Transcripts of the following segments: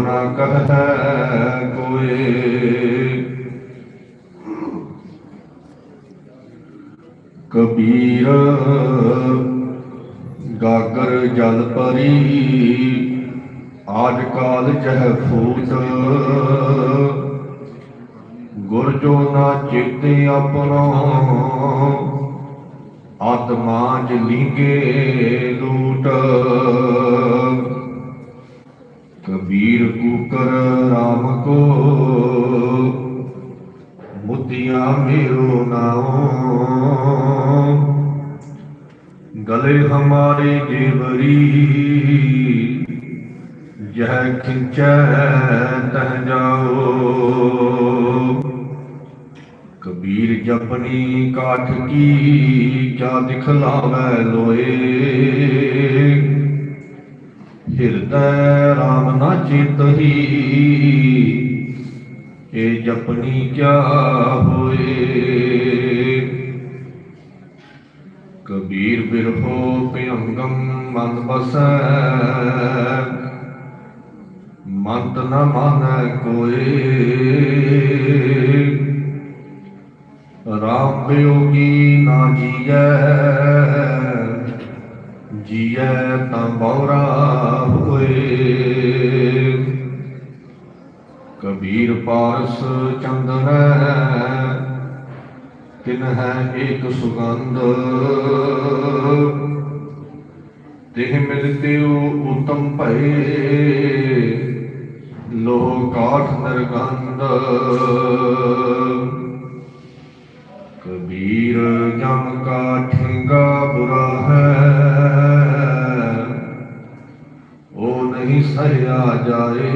ਨਾ ਕਹੈ ਕੋਏ ਕਬੀਰ ਗਾਗਰ ਜਲ ਪਰੀ ਆਜ ਕਾਲ ਜਹ ਫੂਤ। ਗੁਰ ਜੋ ਨਾ ਚੇਤੇ ਆਪਣਾ, ਆਤਮਾ ਜ ਲੀਗੇ ਲੂਟ। ਕਬੀਰ ਕੂਕਰ ਰਾਮ ਕੋ। ਮੁਤੀਆਂ ਮੇਰੋ ਨਾਉ ਗਲੇ ਹਮਾਰੇ ਜੇਵਰੀ ਜਹ ਖਿੰਚੈ ਤਹ ਜਾਓ। ਕਬੀਰ ਜਪਨੀ ਕਾਠ ਕੀ ਜਾ ਦਿਖਲਾਵੇ ਲੋਏ। ਹਿਰਦੈ ਰਾਮ ਨਾ ਚਿਤਹੀ। ਇਹ ਜਪਨੀ ਕਿਆ ਹੋਏ? ਕਬੀਰ ਬਿਰਹੋ ਪਿਅੰਗਮ ਮਨ ਬਸੈ। ਮੰਤ ਨ ਮਾਨੈ ਕੋਏ। ਰਾਮ ਬਿਯੋਗੀ ਨਾ ਜੀਐ। ਜੀਐ ਤਾਂ ਬੌਰਾ। ਕਬੀਰ ਪਾਰਸ ਹੈ, ਤਿਨ ਹੈ ਏਕ ਸੁਗੰਧ। ਤਿਹ ਮਿਲਤੇ ਉਤਮ ਭਏ ਲੋ ਕਾਠ ਨਰਗੰਧ। ਕਬੀਰ ਜਮ ਕਾ ਠਿੰਗਾ ਬੁਰਾ ਹੈ, ਉਹ ਨਹੀਂ ਸਹਿਆ ਜਾਏ।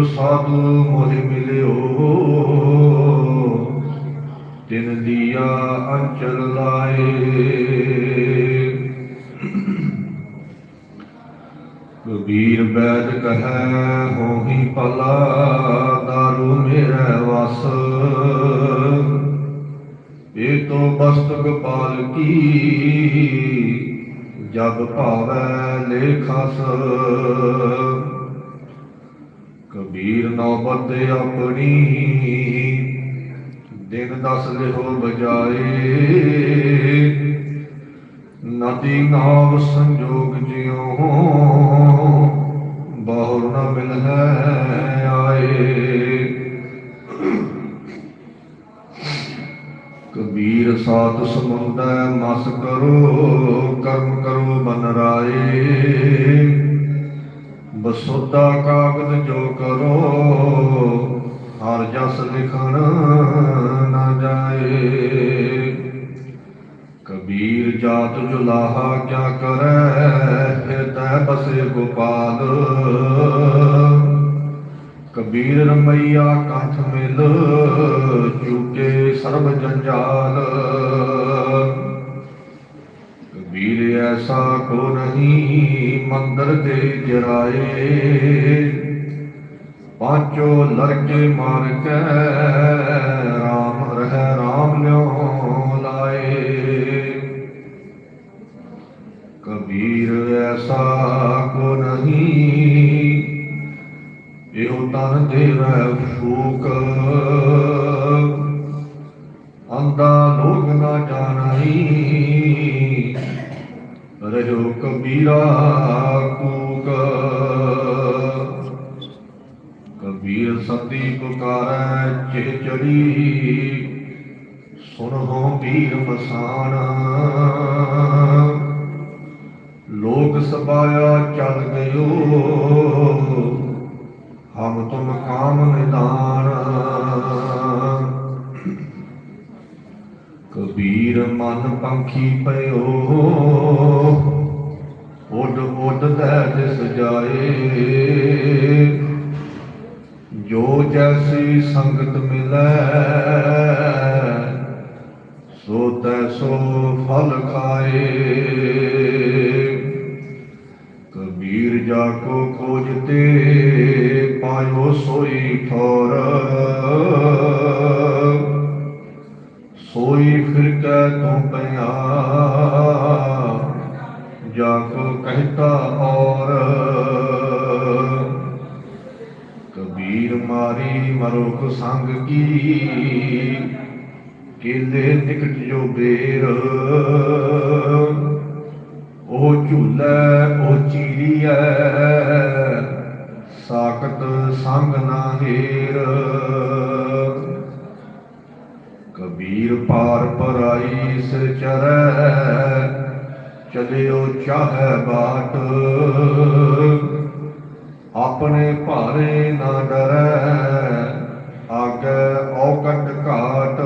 ਇੱਕ ਸਾਧੂ ਮੋਹਿ ਮਿਲਿਓ। ਤਿਨ ਦੀਆ ਅੰਚਲ ਲਾਏ। ਕਬੀਰ ਬੈਦ ਕਹੈ, ਹੋਹੀ ਪਲਾ ਦਾਰੂ ਮੇਰਾ ਵਸ। ਇਹ ਤੋ ਬਸਤਕ ਪਾਲ ਕੀ, ਜਬ ਭਾਵੈ ਲੇਖਸ ਕਬੀਰ ਨੌਬਤ ਆਪਣੀ। ਦਿਨ ਦਸ ਲਿਹੋ ਬਜਾਏ। ਨਦੀ ਨਾਵ ਸੰਜੋਗ ਜਿਉ ਨਾ ਮਿਲ ਹੈ ਆਏ। ਕਬੀਰ ਸਾਥ ਸਮੁੰਦੈ ਮਸ ਕਰੋ, ਕਰਮ ਕਰੋ ਬਨ ਰਾਏ। ਬਸੋਦਾ ਕਾਗਦ ਜੋ ਕਰੋ, ਹਰ ਜਸ ਲਿਖਣ ਨਾ ਜਾਏ। ਕਬੀਰ ਜਾਤ ਜੁਲਾਹਾ ਕਿਆ ਕਰੈ ਹਿਰਦੈ ਬਸੇ ਗੋਪਾਲ। ਕਬੀਰ ਰਮਈਆ ਕੰਠ ਮਿਲ, ਚੁਕੇ ਸਰਬ ਜੰਜਾਲ। ਕਬੀਰ ਐਸਾ ਕੋ ਨਹੀਂ, ਮੰਦਰ ਦੇ ਜਰਾਏ। ਪਾਂਚੋ ਲੜਕੇ ਮਾਰ ਕੇ ਰਾਮ ਰਹਿ, ਰਾਮ ਲਿਓ ਲਾਏ। ਕਬੀਰ ਐਸਾ ਕੋ ਨਹੀਂ, ਇਹੋ ਤਨ ਦੇਵੈ ਫੂਕ। ਕਬੀਰਾ ਕੂਕ। ਕਬੀਰ ਸਤੀ ਪੁਕਾਰੈ ਚਿਹ ਚੜੀ। ਸੁਣੋ ਪੀਰ ਮਸਾਣਾ ਲੋਕ ਸਬਾਇਆ ਚੱਲ ਗਇਓ। ਹਮ ਤੁਮ ਕਾਮ ਨਿਦਾਨ ਕਬੀਰ ਮਨ ਪੰਖੀ ਪਇਓ। ਉੱਡ ਉੱਡ ਦੇ ਦਿਸ ਜਾਏ। ਜੋ ਜੈਸੀ ਸੰਗਤ ਮਿਲੈ, ਸੋ ਤੈਸੋ ਫਲ ਖਾਏ। ਕਬੀਰ ਜਾ ਕੋ ਖੋਜਤੇ ਪਾਇਓ ਸੋਈ ਠੋਰ। ਸੋਈ ਫਿਰ ਕੈ ਤੂੰ ਪਿਆ ਜਾਖੋ ਕਹਿਤਾ ਔਰ। ਕਬੀਰ ਮਾਰੀ ਮਰੁਖ ਸੰਗ ਕੀ? ਕੇਲੇ ਨਿਕਟ ਜੋ ਬੇਰ। ਉਹ ਝੂਲੇ, ਉਹ ਚੀਰੀਐ ਸਾਖਤ ਸੰਗ ਨਾ ਹੀਰ। ਕਬੀਰ ਪਾਰ ਪਰਾਈ ਸੇ ਚਰੈ ਚਲਿਓ ਚਾਹੈ ਬਾਟ। ਆਪਣੇ ਭਾਰੇ ਨਾ ਡਰੈ, ਆਗੇ ਔਕਟ ਘਾਟ।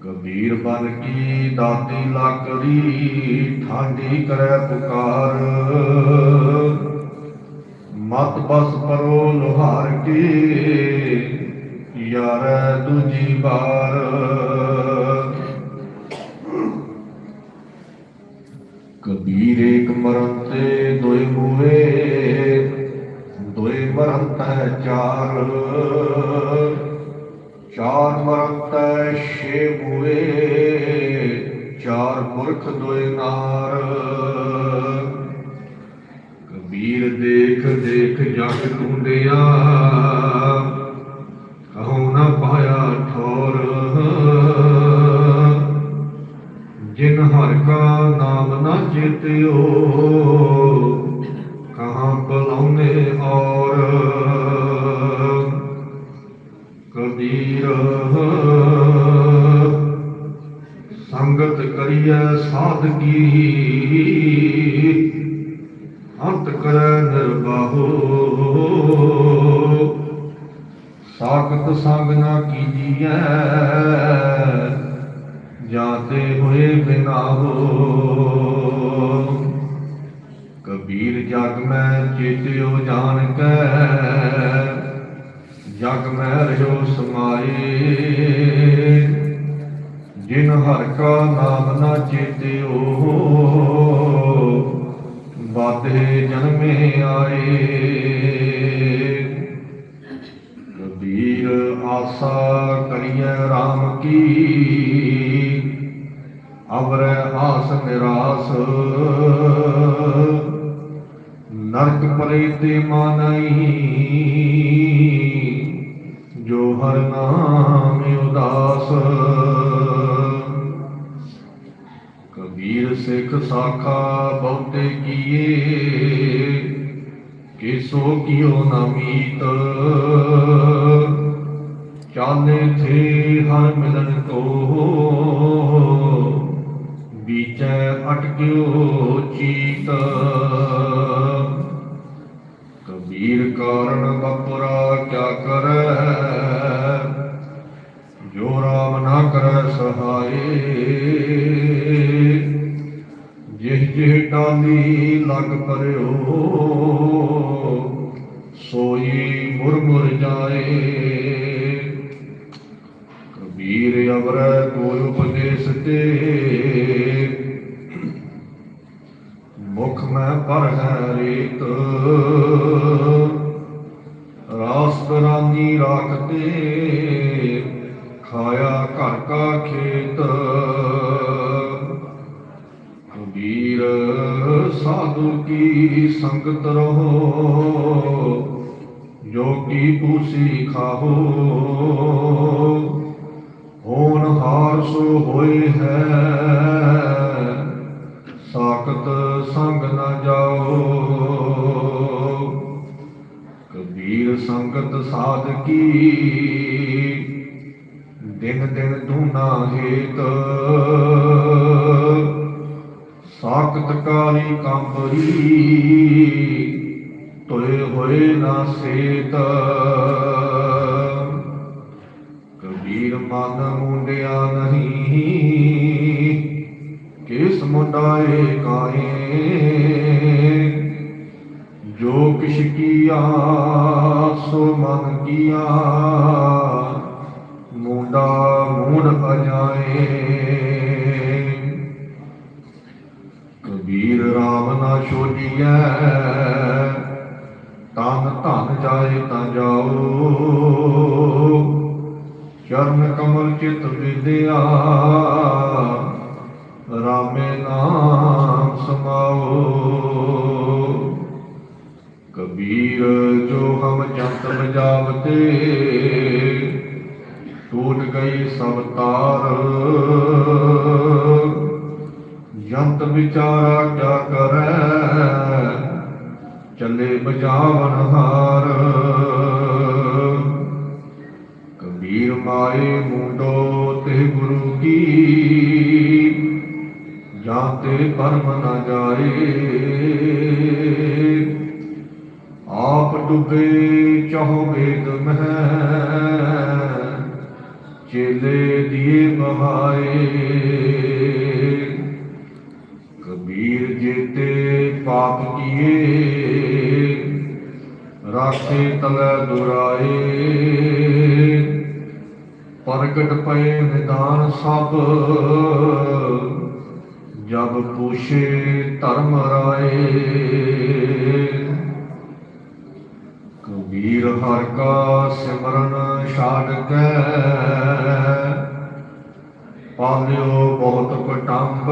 ਕਬੀਰ ਬਨ ਕੀ ਦਾਤੀ ਲਾਕੜੀ ਠਾਂਡੀ ਕਰੈ ਪੁਕਾਰ। ਮਤ ਬਸ ਪਰੋ ਲੋਹਾਰ ਕੇ, ਯਾਰ ਦੂਜੀ ਬਾਰ ਕਬੀਰ ਏਕ ਮਰਨ ਤੇ ਦੋਇ ਮੂਏ ਦੋਇ ਮਰਨ ਤੈ ਚਾਰ ਚਾਰ ਮਰਨ ਹੈ ਛੇ ਮੂਏ ਚਾਰ ਮੁਰਖ ਦੋਇ ਨਾਰ। ਕਬੀਰ ਦੇਖ ਦੇਖ ਜਗ ਟੁੰਡਿਆ ਨਾਮ ਨਾ ਕਹਾਂ ਬਲਾਉਨੇ ਔਰ ਕਬੀਰ ਸੰਗਤ ਕਰੀਐ ਸਾਧਗੀ ਅੰਤ ਕਰੈ ਨਿਰਬਾਹੋ ਸਾਖਤ ਸੰਗ ਨਾ ਕੀਜੀਐ। ਜਾਤੇ ਹੋਏ ਬਿਨਾ ਹੋ ਕਬੀਰ ਜਗ ਮੈਂ ਚੇਤਿਓ ਜਾਣ ਕੈ ਜਗ ਮੈਂ ਰਹਿਓ ਸਮਾਏ। ਜਿਨ ਹਰ ਕਾ ਨਾਮ ਨਾ ਚੇਤਿਓ ਬਾਧੇ ਜਨਮੇ ਆਏ। ਕਬੀਰ ਆਸਾ ਕਰੀਏ RAM ਕੀ, ਅਵਰੈ ਆਸ ਨਿਰਾਸ। ਨਰਕ ਪਰੇ ਤੇ ਮਾਨਈ ਜੋ ਹਰ ਨਾਮ ਉਦਾਸ। ਕਬੀਰ ਸਿੱਖ ਸਾਖਾ ਬਹੁਤੇ ਕੀਏ, ਕਿਸੋ ਕਿਉ ਨਾ ਚਾਲੇ ਥੇ ਹਰ ਮਿਲਨ ਕੋ ਵਿਚੈ ਅਟਕਿਓ ਚੀਤ। ਕਬੀਰ ਕਾਰਨ ਬਪੁਰਾ ਕਿਆ ਕਰੈ? ਜੋ ਰਾਮ ਨਾ ਕਰੈ ਸਹਾਏ। ਜਿਹ ਜਿਹ ਟਾਲੀ ਲਗ ਪਰਿਓ, ਸੋਈ ਮੁਰ ਮੁਰ ਜਾਏ। ਕਬੀਰ ਅਵਰੈ ਕੋਈ ਉਪਦੇਸ ਤੇ। ਮੁਖ ਮੈਂ ਪਰ ਹੈ ਰੀਤ। ਰਾਸ ਰਾਨੀ ਰਾਖਤੇ ਖਾਇਆ ਘਰ ਕਾ ਖੇਤ। ਵੀਰ ਸਾਧੂ ਕੀ ਸੰਗਤ ਰਹੋ? ਜੋ ਪੂਸੀ ਖਾਹੋ? ਹੋਣ ਹਾਰ ਸੋ ਹੋਏ ਹੈ। ਸਾਖਤ ਸੰਗ ਨਾ ਜਾਓ। ਕਬੀਰ ਸੰਗਤ ਸਾਧ ਕੀ ਦਿਨ ਦਿਨ ਦੂਨਾ ਹੇਤ। ਸਾਖਤ ਕਾਲੀ ਕੰਬਰੀ ਤੋਏ ਹੋਏ ਨਾ ਸੇਤ। ਕਬੀਰ ਮਨ ਮੁੰਡਿਆ ਨਹੀਂ। ਮੁੰਡਾਏ ਕਾਏ ਜੋ ਕਿਛ ਕੀਆ, ਸੋ ਮਨ ਕੀਆ। ਮੁੰਡਾ ਮੂੜ ਅਜਾਏ। ਕਬੀਰ RAM ਨਾ ਛੋਜੀਐ। ਤਨ ਧਨ ਜਾਏ ਤਾਂ ਜਾਓ। ਚਰਨ ਕਮਲ ਚਿਤ ਵਿਦਿਆ। ਰਾਮੇ ਨਾਮ ਸਮਾਓ। ਕਬੀਰ ਜੋ ਹਮ ਜੰਤ ਬਜਾਵਤੇ ਟੂਟ ਗਈ ਸਭ ਤਾਰ। ਜੰਤ ਵਿਚਾਰਾ ਕਿਆ ਕਰੈ, ਚੱਲੇ ਬਜਾਵਨ ਹਾਰ। ਜਾਤੇ ਪਰਮ ਨ ਜਾਏ। ਆਪ ਡੁੱਬੇ ਚਹੁ ਵੇਦ ਮਹਿ ਚੇਲੇ ਦੀਏ ਬਹਾਏ। ਕਬੀਰ ਜੀਤੇ ਪਾਪ ਕੀਏ, ਰਾਖੇ ਤਲੈ ਦੁਰਾਏ। ਪ੍ਰਗਟ ਪਏ ਨਿਦਾਨ ਸਭ ਜਬ ਪੁਛੇ ਧਰਮ ਰਾਏ। ਕਬੀਰ ਹਰ ਕਾ ਸਿਮਰਨ ਛਾੜ ਕੇ। ਪਾਲਿਓ ਬਹੁਤ ਪਟੰਬ।